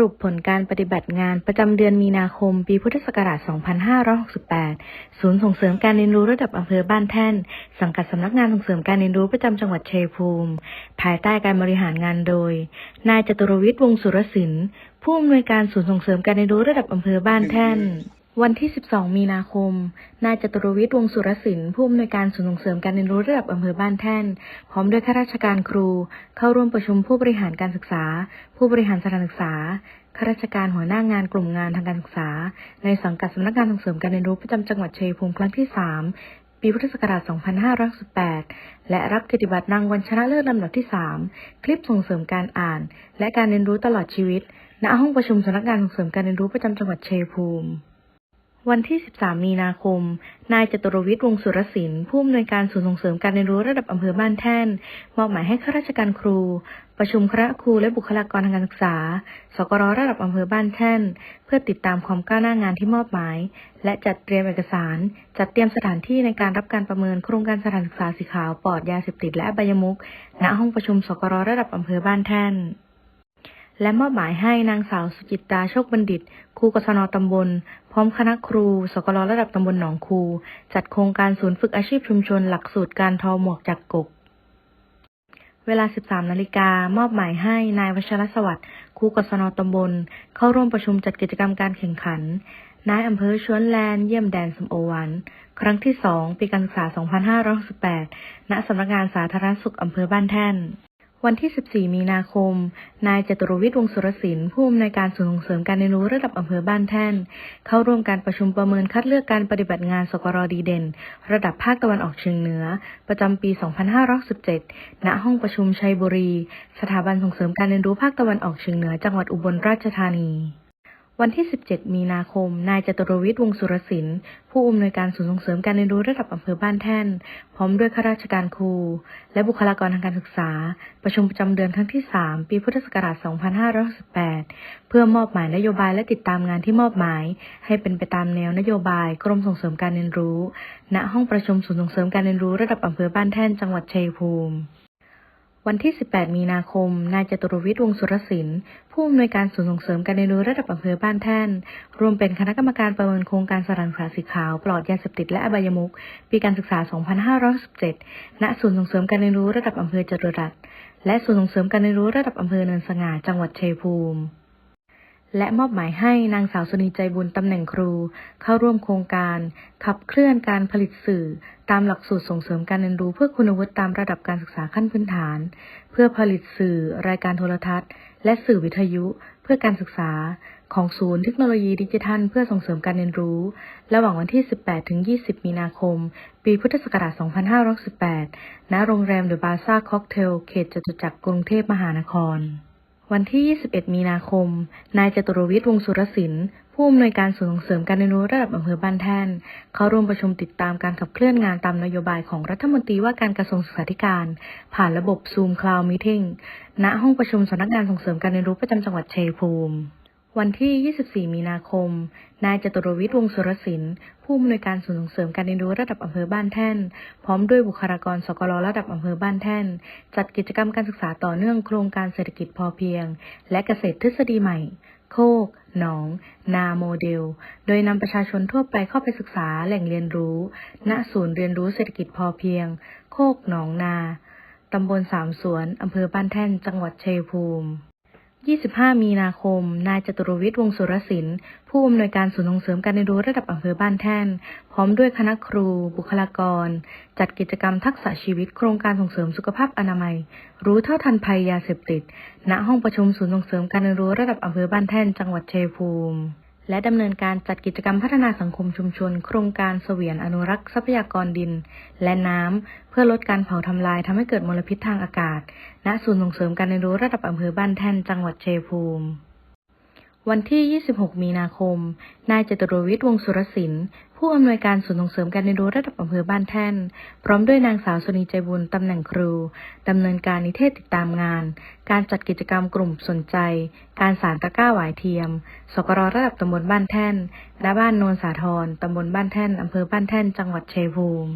รุปผลการปฏิบัติงานประจำเดือนมีนาคม ปีพุทธศักราช 2568 ศูนย์ส่งเสริมการเรียนรู้ระดับอำเภอบ้านแท่น สังกัดสำนักงานส่งเสริมการเรียนรู้ประจำจังหวัดชัยภูมิ ภายใต้การบริหารงานโดย นายจตุรวิทย์วงศ์สุรศิลป์ผู้อำนวยการศูนย์ส่งเสริมการเรียนรู้ระดับอำเภอบ้านแท่น วันที่ 12 มีนาคม นายจตุรวิทย์วงสุรศิลป์ผู้อำนวยการศูนย์ส่งเสริมการเรียนรู้ระดับอำเภอบ้านแท่น พร้อมด้วยข้าราชการครู เข้าร่วมประชุมผู้บริหารการศึกษา ผู้บริหารสถานศึกษา ข้าราชการหัวหน้างานกลุ่มงานทางการศึกษา ในสังกัดสำนักงานส่งเสริมการเรียนรู้ประจำจังหวัดชัยภูมิครั้งที่ 3ปีพุทธศักราช 2518 และรับเกียรติบัตรรางวัลชนะเลิศลำดับที่ 3 คลิปส่งเสริมการอ่าน และการเรียนรู้ตลอดชีวิต ณ ห้องประชุมสำนักงานส่งเสริมการเรียนรู้ประจำจังหวัดชัยภูมิ วันที่ 13 มีนาคม นายจตุรวิทย์วงศ์สุรศิลป์ผู้อำนวยการศูนย์ส่งเสริมการเรียนรู้ระดับอำเภอบ้านแท่น มอบหมายให้ข้าราชการครู ประชุมคณะครูและบุคลากรทางการศึกษา สกรระดับอำเภอบ้านแท่น เพื่อติดตามความก้าวหน้างานที่มอบหมาย และจัดเตรียมเอกสาร จัดเตรียมสถานที่ในการรับการประเมินโครงการสถานศึกษาสีขาวปลอดยาเสพติดและอบายมุขณห้องประชุมสกรระดับอำเภอบ้านแท่น และมอบหมายให้นางสาวสุจิตตาโชคบัณฑิต ครูกศนตำบล พร้อมคณะครู สกลระดับตำบลหนองคู จัดโครงการศูนย์ฝึกอาชีพชุมชนหลักสูตรการทอหมวกจากกบเวลา 13 นาฬิกามอบหมายให้นายวชรสวัสดิ์ครูกศนตำบล เข้าร่วมประชุมจัดกิจกรรมการแข่งขันนายอำเภอชวนแลนเยี่ยมแดนสมโอวัน ครั้งที่2ปีการศึกษา 2568 ณสำนักงานสาธารณสุขอำเภอบ้านแท่น วันที่ 14 มีนาคม นายจตุรวิทย์วงสุรศิลป์ผู้อำนวยการส่วนส่งเสริมการเรียนรู้ระดับอำเภอบ้านแท่น เข้าร่วมการประชุมประเมินคัดเลือกการปฏิบัติงานสกรดีเด่น ระดับภาคตะวันออกเฉียงเหนือ ประจำปี 2517 ณ ห้องประชุมชัยบุรี สถาบันส่งเสริมการเรียนรู้ภาคตะวันออกเฉียงเหนือ จังหวัดอุบลราชธานี วันที่ 17 มีนาคม นายจตุรวิทย์วงศ์สุรศิลป์ผู้อำนวยการศูนย์ส่งเสริมการเรียนรู้ระดับอำเภอบ้านแท่น พร้อมด้วยข้าราชการครู และบุคลากรทางการศึกษา ประชุมประจำเดือนครั้งที่ 3 ปีพุทธศักราช 2518เพื่อมอบหมายนโยบายและติดตามงานที่มอบหมาย ให้เป็นไปตามแนวนโยบายกรมส่งเสริมการเรียนรู้ ณห้องประชุมศูนย์ส่งเสริมการเรียนรู้ระดับอำเภอบ้านแท่นจังหวัดชัยภูมิ วันที่ 18 มีนาคม นายจตุรวิทย์วงศ์สุรศิลป์ผู้อำนวยการศูนย์ส่งเสริมการเรียนรู้ระดับอำเภอบ้านแท่น รวมเป็นคณะกรรมการประเมินโครงการสถานศึกษาสีขาว ปลอดยาเสพติดและอบายมุขปีการศึกษา 2517ณศูนย์ส่งเสริมการเรียนรู้ระดับอำเภอจตุรัสและศูนย์ส่งเสริมการเรียนรู้ระดับอำเภอเนินสง่าจังหวัดชัยภูมิ และมอบหมายให้นางสาวสุนีใจบุญตำแหน่งครู เข้าร่วมโครงการ ขับเคลื่อนการผลิตสื่อ ตามหลักสูตรส่งเสริมการเรียนรู้เพื่อคุณวุฒิตามระดับการศึกษาขั้นพื้นฐาน เพื่อผลิตสื่อ รายการโทรทัศน์ และสื่อวิทยุ เพื่อการศึกษา ของศูนย์เทคโนโลยีดิจิทัล เพื่อส่งเสริมการเรียนรู้ ระหว่างวันที่ 18-20 มีนาคม ปีพุทธศักราช 2518 ณ โรงแรมเดอะบาซ่าค็อกเทล เขตจตุจักรกรุงเทพมหานคร วันที่ 21 มีนาคม นายจตุรวิทย์วงศ์สุรศิลป์ผู้อำนวยการศูนย์ส่งเสริมการเรียนรู้ระดับอำเภอบ้านแท่น เข้าร่วมประชุมติดตามการขับเคลื่อนงานตามนโยบายของรัฐมนตรีว่าการกระทรวงศึกษาธิการ ผ่านระบบ Zoom Cloud Meeting ณห้องประชุมสำนักงานส่งเสริมการเรียนรู้ประจำจังหวัดชัยภูมิ วันที่ 24 มีนาคม นายจตุรวิทย์วงศ์สุรศิลป์ผู้อำนวยการศูนย์ส่งเสริมการเรียนรู้ระดับอำเภอบ้านแท่น พร้อมด้วยบุคลากรสกลระดับอำเภอบ้านแท่น จัดกิจกรรมการศึกษาต่อเนื่องโครงการเศรษฐกิจพอเพียง และเกษตรทฤษฎีใหม่ โคก หนอง นาโมเดล โดยนำประชาชนทั่วไปเข้าไปศึกษาแหล่งเรียนรู้ ณ ศูนย์เรียนรู้เศรษฐกิจพอเพียง โคก หนองนา ตำบลสามสวนอำเภอบ้านแท่น จังหวัดชัยภูมิ 25 มีนาคม นายจตุรวิทย์วงศ์สุรศิลป์ผู้อำนวยการศูนย์ส่งเสริมการเรียนรู้ระดับอำเภอบ้านแท่น พร้อมด้วยคณะครู บุคลากร จัดกิจกรรมทักษะชีวิตโครงการส่งเสริมสุขภาพอนามัย รู้เท่าทันภัยยาเสพติด ณห้องประชุมศูนย์ส่งเสริมการเรียนรู้ระดับอำเภอบ้านแท่น จังหวัดชัยภูมิ และดำเนินการจัดกิจกรรมพัฒนาสังคมชุมชน โครงการเสวียนอนุรักษ์ทรัพยากรดิน และน้ำ เพื่อลดการเผาทำลายทำให้เกิดมลพิษทางอากาศ ณ ศูนย์ส่งเสริมการเรียนรู้ระดับอำเภอบ้านแท่นจังหวัดเชียภูมิ วันที่ 26 มีนาคม นายจตุรวิทย์วงศ์สุรศิลป์ ผู้อำนวยการศูนย์ส่งเสริมการเรียนรู้ระดับอำเภอบ้านแท่น พร้อมด้วยนางสาวสุนีใจบุญตำแหน่งครู ดำเนินการนิเทศติดตามงาน การจัดกิจกรรมกลุ่มสนใจ การสารตะก้าหวายเทียม สกรระดับตำบลบ้านแท่นณบ้านโนนสาธรตำบลบ้านแท่นอำเภอบ้านแท่น จังหวัดชัยภูมิ